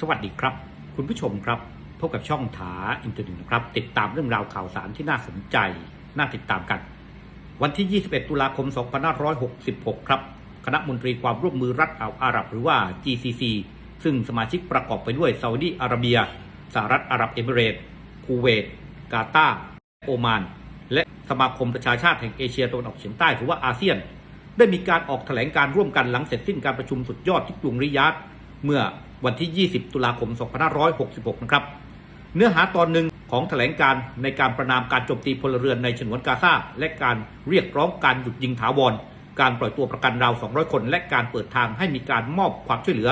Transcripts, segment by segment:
สวัสดีครับ คุณผู้ชมครับ พบกับช่องถาอินเทอร์เน็ตนะครับ ติดตามเรื่องราวข่าวสารที่น่าสนใจ น่าติดตามกัน วันที่ 21 ตุลาคม 2566 ครับ คณะมนตรีความร่วมมือรัฐอาอาหรับหรือว่า GCC ซึ่งสมาชิกประกอบไปด้วยซาอุดีอาระเบียสหรัฐอาหรับเอมิเรตส์คูเวต กาตาโอมาน และสมาคมประชาชาติแห่งเอเชียตะวันออกเฉียงใต้หรือว่าอาเซียน ได้มีการออกแถลงการร่วมกันหลังเสร็จสิ้นการประชุมสุดยอดที่กรุงริยาดเมื่อ วันที่ 20 ตุลาคม 2566 นะครับ เนื้อหาตอนหนึ่งของแถลงการในการประนามการโจมตีพลเรือนในฉนวนกาซาและการเรียกร้องการหยุดยิงถาวร การปล่อยตัวประกันราว 200 คน และการเปิดทางให้มีการมอบความช่วยเหลือ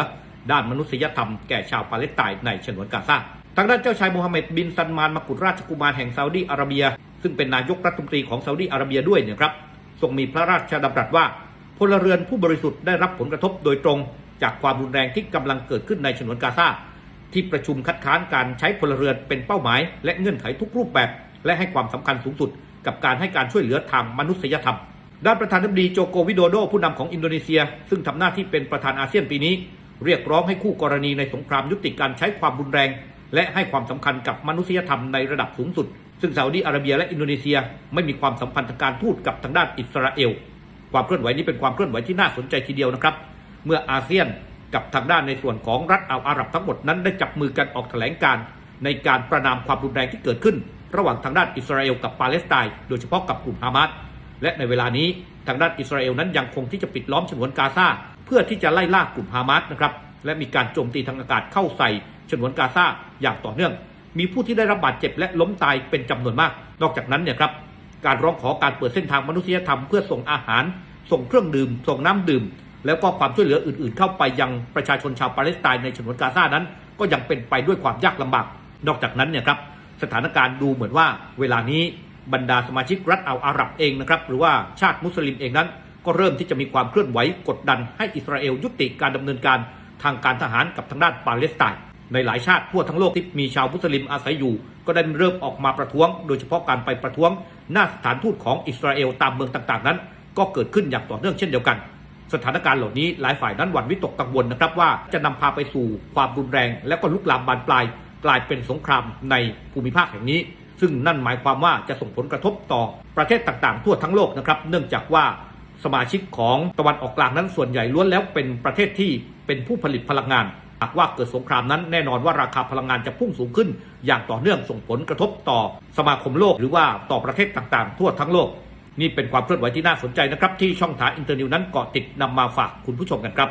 ด้านมนุษยธรรมแก่ชาวปาเลสไตน์ในฉนวนกาซาทางด้านเจ้าชายโมฮัมเหม็ดบินซันมานมกุฎราชกุมารแห่งซาอุดีอาระเบีย ซึ่งเป็นนายกรัฐมนตรีของซาอุดีอาระเบียด้วยเนี่ยครับทรงมีพระราชดำรัสว่าพลเรือนผู้บริสุทธิ์ได้รับผลกระทบโดยตรง จากความรุนแรงที่กำลังเกิดขึ้นในฉนวนกาซาที่ประชุมคัดค้านการใช้พลเรือนเป็นเป้าหมาย และเงื่อนไขทุกรูปแบบ และให้ความสำคัญสูงสุด กับการให้การช่วยเหลือทางมนุษยธรรม ด้านประธานาธิบดีโจโกวิโดโดผู้นำของอินโดนีเซีย ซึ่งทำหน้าที่เป็นประธานอาเซียนปีนี้ เรียกร้องให้คู่กรณีในสงครามยุติการใช้ความรุนแรง และให้ความสำคัญกับมนุษยธรรมในระดับสูงสุด ซึ่งซาอุดีอาระเบียและอินโดนีเซีย ไม่มีความสัมพันธ์ทางการทูตกับทางด้านอิสราเอล ความเคลื่อนไหวนี้เป็นความเคลื่อนไหวที่น่าสนใจทีเดียวนะครับ เมื่ออาเซียนกับทางด้านในส่วนของรัฐอ่าวอาหรับทั้งหมดนั้นได้จับมือกันออกแถลงการ ในการประนามความรุนแรงที่เกิดขึ้น ระหว่างทางด้านอิสราเอลกับปาเลสไตน์โดยเฉพาะกับกลุ่มฮามาสและในเวลานี้ทางด้านอิสราเอลนั้นยังคงที่จะปิดล้อมฉนวนกาซาเพื่อที่จะไล่ล่ากลุ่มฮามาสนะครับและมีการโจมตีทางอากาศเข้าใส่ฉนวนกาซาอย่างต่อเนื่อง มีผู้ที่ได้รับบาดเจ็บและล้มตายเป็นจำนวนมาก นอกจากนั้นเนี่ยครับการร้องขอการเปิดเส้นทางมนุษยธรรมเพื่อส่งอาหาร ส่งเครื่องดื่ม ส่งน้ำดื่ม แล้วก็ความช่วยเหลืออื่น ๆ เข้าไปยังประชาชนชาวปาเลสไตน์ในฉนวนกาซานั้น ก็ยังเป็นไปด้วยความยากลำบาก นอกจากนั้นเนี่ยครับสถานการณ์ดูเหมือนว่า เวลานี้บรรดาสมาชิกรัฐอัลอาหรับเองนะครับหรือว่าชาติมุสลิมเองนั้น ก็เริ่มที่จะมีความเคลื่อนไหวกดดันให้อิสราเอลยุติการดำเนินการทางการทหารกับทางด้านปาเลสไตน์ในหลายชาติทั่วทั้งโลกที่มีชาวมุสลิมอาศัยอยู่ ก็ได้เริ่มออกมาประท้วง โดยเฉพาะการไปประท้วง หน้าสถานทูตของอิสราเอลตามเมืองต่างๆ นั้น ก็เกิดขึ้นอย่างต่อเนื่องเช่นเดียวกัน สถานการณ์เหล่านี้หลายฝ่ายนั้นหวั่นวิตกกังวลนะครับว่าจะนำพาไปสู่ความรุนแรง และก็ลุกลามบานปลาย กลายเป็นสงครามในภูมิภาคแห่งนี้ ซึ่งนั่นหมายความว่าจะส่งผลกระทบต่อประเทศต่างๆ ทั่วทั้งโลกนะครับเนื่องจากว่าสมาชิกของตะวันออกกลางนั้นส่วนใหญ่ล้วนแล้วเป็นประเทศที่เป็นผู้ผลิตพลังงานหากว่าเกิดสงครามนั้นแน่นอนว่าราคาพลังงานจะพุ่งสูงขึ้น อย่างต่อเนื่องส่งผลกระทบต่อสมาคมโลก หรือว่าต่อประเทศต่างๆ ทั่วทั้งโลก นี่เป็นความเคลื่อนไหวที่น่าสนใจนะครับ ที่ช่องทางอินเตอร์นิวนั้นเกาะติดนำมาฝากคุณผู้ชมกันครับ